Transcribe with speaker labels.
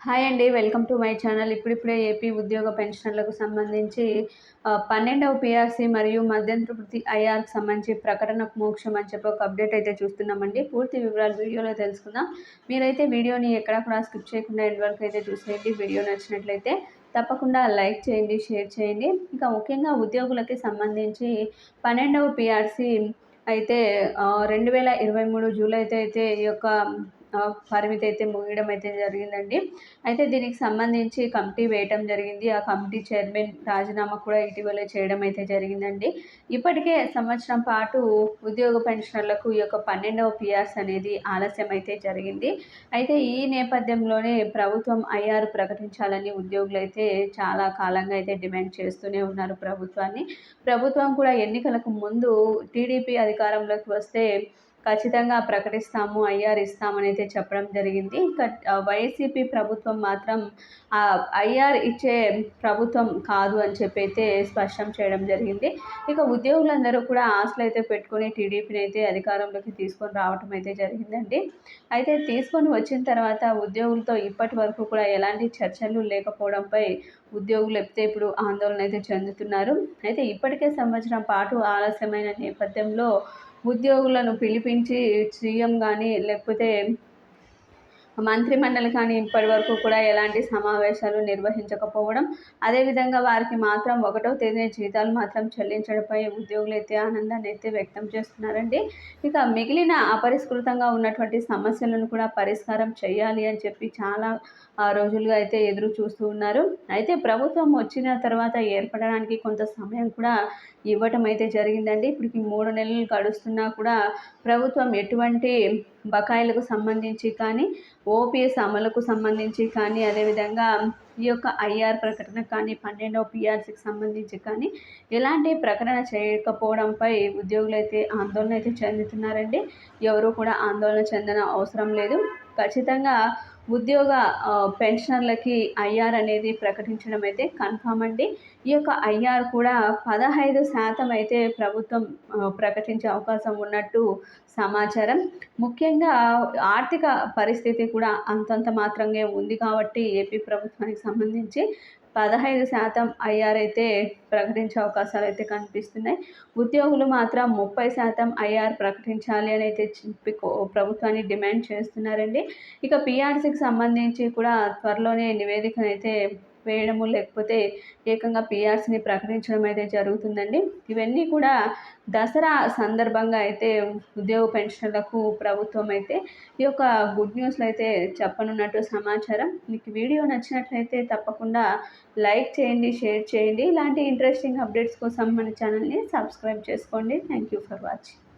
Speaker 1: Hi అండి welcome to my channel. ఇప్పుడిప్పుడే AP ఉద్యోగ పెన్షన్లకు సంబంధించి పన్నెండవ పిఆర్సీ మరియు మధ్యంతర వృత్తి ఐఆర్కి సంబంధించి ప్రకటనకు మోక్షం అని చెప్పి ఒక అప్డేట్ అయితే చూస్తున్నామండి. పూర్తి వివరాలు వీడియోలో తెలుసుకుందాం. మీరైతే వీడియోని ఎక్కడ కూడా స్కిప్ చేయకుండా ఎండ్ వరకు అయితే చూసేయండి. వీడియో నచ్చినట్లయితే తప్పకుండా లైక్ చేయండి షేర్ చేయండి. ఇంకా ముఖ్యంగా ఉద్యోగులకి సంబంధించి పన్నెండవ పిఆర్సీ అయితే రెండు వేల ఇరవై మూడు జూలై అయితే ఈ యొక్క పరిమితి అయితే ముగియడం అయితే జరిగిందండి. అయితే దీనికి సంబంధించి కమిటీ వేయటం జరిగింది. ఆ కమిటీ చైర్మన్ రాజీనామా కూడా ఇటీవలే చేయడం అయితే జరిగిందండి. ఇప్పటికే సంవత్సరం పాటు ఉద్యోగ పెన్షనర్లకు ఈ యొక్క పన్నెండవ పిఆర్స్ అనేది ఆలస్యం అయితే జరిగింది. అయితే ఈ నేపథ్యంలోనే ప్రభుత్వం ఐఆర్ ప్రకటించాలని ఉద్యోగులు అయితే చాలా కాలంగా అయితే డిమాండ్ చేస్తూనే ఉన్నారు ప్రభుత్వాన్ని. ప్రభుత్వం కూడా ఎన్నికలకు ముందు టీడీపీ అధికారంలోకి వస్తే ఖచ్చితంగా ప్రకటిస్తాము ఐఆర్ ఇస్తామని అయితే చెప్పడం జరిగింది. ఇంకా వైసీపీ ప్రభుత్వం మాత్రం ఐఆర్ ఇచ్చే ప్రభుత్వం కాదు అని చెప్పి అయితే స్పష్టం చేయడం జరిగింది. ఇక ఉద్యోగులందరూ కూడా ఆశలు అయితే పెట్టుకొని టీడీపీని అయితే అధికారంలోకి తీసుకొని రావటం అయితే జరిగిందండి. అయితే తీసుకొని వచ్చిన తర్వాత ఉద్యోగులతో ఇప్పటి వరకు కూడా ఎలాంటి చర్చలు లేకపోవడంపై ఉద్యోగులు ఎప్తే ఇప్పుడు ఆందోళన అయితే చెందుతున్నారు. అయితే ఇప్పటికే సంవత్సరం పాటు ఆలస్యమైన నేపథ్యంలో ఉద్యోగులను పిలిపించి సీఎం కానీ లేకపోతే మంత్రిమండలి కానీ ఇప్పటి వరకు కూడా ఎలాంటి సమావేశాలు నిర్వహించకపోవడం అదేవిధంగా వారికి మాత్రం ఒకటో తేదీ జీతాలు మాత్రం చెల్లించడంపై ఉద్యోగులు అయితే ఆనందాన్ని అయితే వ్యక్తం చేస్తున్నారండి. ఇక మిగిలిన అపరిష్కృతంగా ఉన్నటువంటి సమస్యలను కూడా పరిష్కారం చేయాలి అని చెప్పి చాలా రోజులుగా అయితే ఎదురు చూస్తూ ఉన్నారు. అయితే ప్రభుత్వం వచ్చిన తర్వాత ఏర్పడడానికి కొంత సమయం కూడా ఇవ్వటం అయితే జరిగిందండి. ఇప్పటికి మూడు నెలలు గడుస్తున్నా కూడా ప్రభుత్వం ఎటువంటి బకాయిలకు సంబంధించి కానీ ఓపీఎస్ అమలుకు సంబంధించి కానీ అదేవిధంగా ఈ యొక్క ఐఆర్ ప్రకటన కానీ పన్నెండవ పిఆర్సీకి సంబంధించి కానీ ఎలాంటి ప్రకటన చేయకపోవడంపై ఉద్యోగులు అయితే ఆందోళన అయితే చెందుతున్నారండి. ఎవరు కూడా ఆందోళన చెందన అవసరం లేదు. ఖచ్చితంగా ఉద్యోగ పెన్షనర్లకి ఐఆర్ అనేది ప్రకటించడం అయితే కన్ఫామ్ అండి. ఈ యొక్క ఐఆర్ కూడా పదహైదు శాతం అయితే ప్రభుత్వం ప్రకటించే అవకాశం ఉన్నట్టు సమాచారం. ముఖ్యంగా ఆర్థిక పరిస్థితి కూడా అంతంత మాత్రంగా ఉంది కాబట్టి ఏపీ ప్రభుత్వానికి సంబంధించి పదహైదు శాతం ఐఆర్ అయితే ప్రకటించే అవకాశాలు అయితే కనిపిస్తున్నాయి. ఉద్యోగులు మాత్రం ముప్పై శాతం ఐఆర్ ప్రకటించాలి అని అయితే చెప్పి ప్రభుత్వాన్ని డిమాండ్ చేస్తున్నారండి. ఇక పిఆర్సీకి సంబంధించి కూడా త్వరలోనే నివేదికను అయితే వేయడము లేకపోతే ఏకంగా పిఆర్సీని ప్రకటించడం అయితే జరుగుతుందండి. ఇవన్నీ కూడా దసరా సందర్భంగా అయితే ఉద్యోగ పెన్షన్లకు ప్రభుత్వం అయితే ఈ యొక్క గుడ్ న్యూస్లు అయితే చెప్పనున్నట్టు సమాచారం. మీకు వీడియో నచ్చినట్లయితే తప్పకుండా లైక్ చేయండి షేర్ చేయండి. ఇలాంటి ఇంట్రెస్టింగ్ అప్డేట్స్ కోసం మన ఛానల్ని సబ్స్క్రైబ్ చేసుకోండి. Thank you for watching.